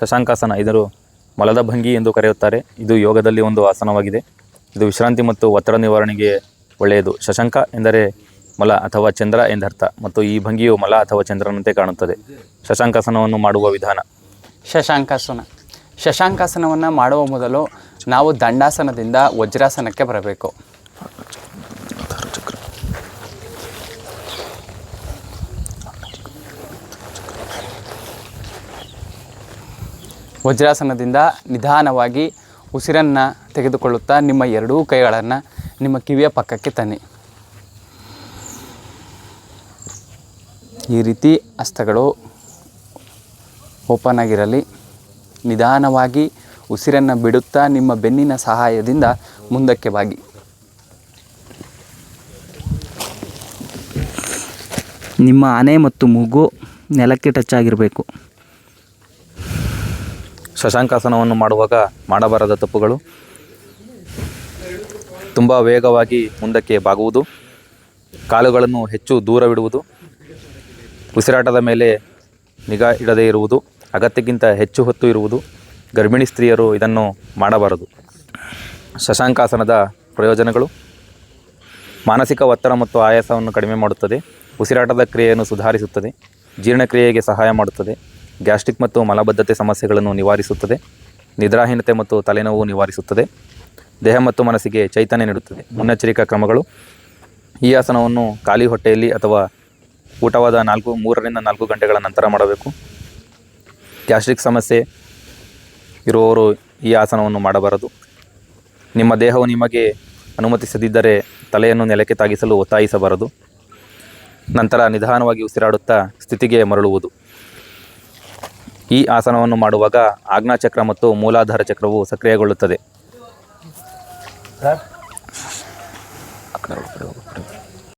ಶಶಾಂಕಾಸನ ಇದರು ಮಲದ ಭಂಗಿ ಎಂದು ಕರೆಯುತ್ತಾರೆ. ಇದು ಯೋಗದಲ್ಲಿ ಒಂದು ಆಸನವಾಗಿದೆ. ಇದು ವಿಶ್ರಾಂತಿ ಮತ್ತು ಒತ್ತಡ ನಿವಾರಣೆಗೆ ಒಳ್ಳೆಯದು. ಶಶಾಂಕ ಎಂದರೆ ಮಲ ಅಥವಾ ಚಂದ್ರ ಎಂದರ್ಥ ಮತ್ತು ಈ ಭಂಗಿಯು ಮಲ ಅಥವಾ ಚಂದ್ರನಂತೆ ಕಾಣುತ್ತದೆ. ಶಶಾಂಕಾಸನವನ್ನು ಮಾಡುವ ವಿಧಾನ. ಶಶಾಂಕಾಸನ. ಶಶಾಂಕಾಸನವನ್ನು ಮಾಡುವ ಮೊದಲು ನಾವು ದಂಡಾಸನದಿಂದ ವಜ್ರಾಸನಕ್ಕೆ ಬರಬೇಕು. ವಜ್ರಾಸನದಿಂದ ನಿಧಾನವಾಗಿ ಉಸಿರನ್ನು ತೆಗೆದುಕೊಳ್ಳುತ್ತಾ ನಿಮ್ಮ ಎರಡೂ ಕೈಗಳನ್ನು ನಿಮ್ಮ ಕಿವಿಯ ಪಕ್ಕಕ್ಕೆ ತನ್ನಿ. ಈ ರೀತಿ ಹಸ್ತಗಳು ಓಪನ್ ಆಗಿರಲಿ. ನಿಧಾನವಾಗಿ ಉಸಿರನ್ನು ಬಿಡುತ್ತಾ ನಿಮ್ಮ ಬೆನ್ನಿನ ಸಹಾಯದಿಂದ ಮುಂದಕ್ಕೆ ಬಾಗಿ. ನಿಮ್ಮ ಆನೆ ಮತ್ತು ಮೂಗು ನೆಲಕ್ಕೆ ಟಚ್ ಆಗಿರಬೇಕು. ಶಶಾಂಕಾಸನವನ್ನು ಮಾಡುವಾಗ ಮಾಡಬಾರದ ತಪ್ಪುಗಳು ತುಂಬ ವೇಗವಾಗಿ ಮುಂದಕ್ಕೆ ಬಾಗುವುದು. ಕಾಲುಗಳನ್ನು ಹೆಚ್ಚು ದೂರವಿಡುವುದು. ಉಸಿರಾಟದ ಮೇಲೆ ನಿಗಾ ಇಡದೇ ಇರುವುದು. ಅಗತ್ಯಕ್ಕಿಂತ ಹೆಚ್ಚು ಹೊತ್ತು ಇರುವುದು. ಗರ್ಭಿಣಿ ಸ್ತ್ರೀಯರು ಇದನ್ನು ಮಾಡಬಾರದು. ಶಶಾಂಕಾಸನದ ಪ್ರಯೋಜನಗಳು. ಮಾನಸಿಕ ಒತ್ತಡ ಮತ್ತು ಆಯಾಸವನ್ನು ಕಡಿಮೆ ಮಾಡುತ್ತದೆ. ಉಸಿರಾಟದ ಕ್ರಿಯೆಯನ್ನು ಸುಧಾರಿಸುತ್ತದೆ. ಜೀರ್ಣಕ್ರಿಯೆಗೆ ಸಹಾಯ ಮಾಡುತ್ತದೆ. ಗ್ಯಾಸ್ಟ್ರಿಕ್ ಮತ್ತು ಮಲಬದ್ಧತೆ ಸಮಸ್ಯೆಗಳನ್ನು ನಿವಾರಿಸುತ್ತದೆ. ನಿದ್ರಾಹೀನತೆ ಮತ್ತು ತಲೆನೋವು ನಿವಾರಿಸುತ್ತದೆ. ದೇಹ ಮತ್ತು ಮನಸ್ಸಿಗೆ ಚೈತನ್ಯ ನೀಡುತ್ತದೆ. ಮುನ್ನೆಚ್ಚರಿಕಾ ಕ್ರಮಗಳು. ಈ ಆಸನವನ್ನು ಖಾಲಿ ಹೊಟ್ಟೆಯಲ್ಲಿ ಅಥವಾ ಊಟವಾದ ನಾಲ್ಕು, ಮೂರರಿಂದ ನಾಲ್ಕು ಗಂಟೆಗಳ ನಂತರ ಮಾಡಬೇಕು. ಗ್ಯಾಸ್ಟ್ರಿಕ್ ಸಮಸ್ಯೆ ಇರುವವರು ಈ ಆಸನವನ್ನು ಮಾಡಬಾರದು. ನಿಮ್ಮ ದೇಹವು ನಿಮಗೆ ಅನುಮತಿಸದಿದ್ದರೆ ತಲೆಯನ್ನು ನೆಲಕ್ಕೆ ತಾಗಿಸಲು ಒತ್ತಾಯಿಸಬಾರದು. ನಂತರ ನಿಧಾನವಾಗಿ ಉಸಿರಾಡುತ್ತಾ ಸ್ಥಿತಿಗೆ ಮರಳುವುದು. ಈ ಆಸನವನ್ನು ಮಾಡುವಾಗ ಆಜ್ಞಾಚಕ್ರ ಮತ್ತು ಮೂಲಾಧಾರ ಚಕ್ರವು ಸಕ್ರಿಯಗೊಳ್ಳುತ್ತದೆ.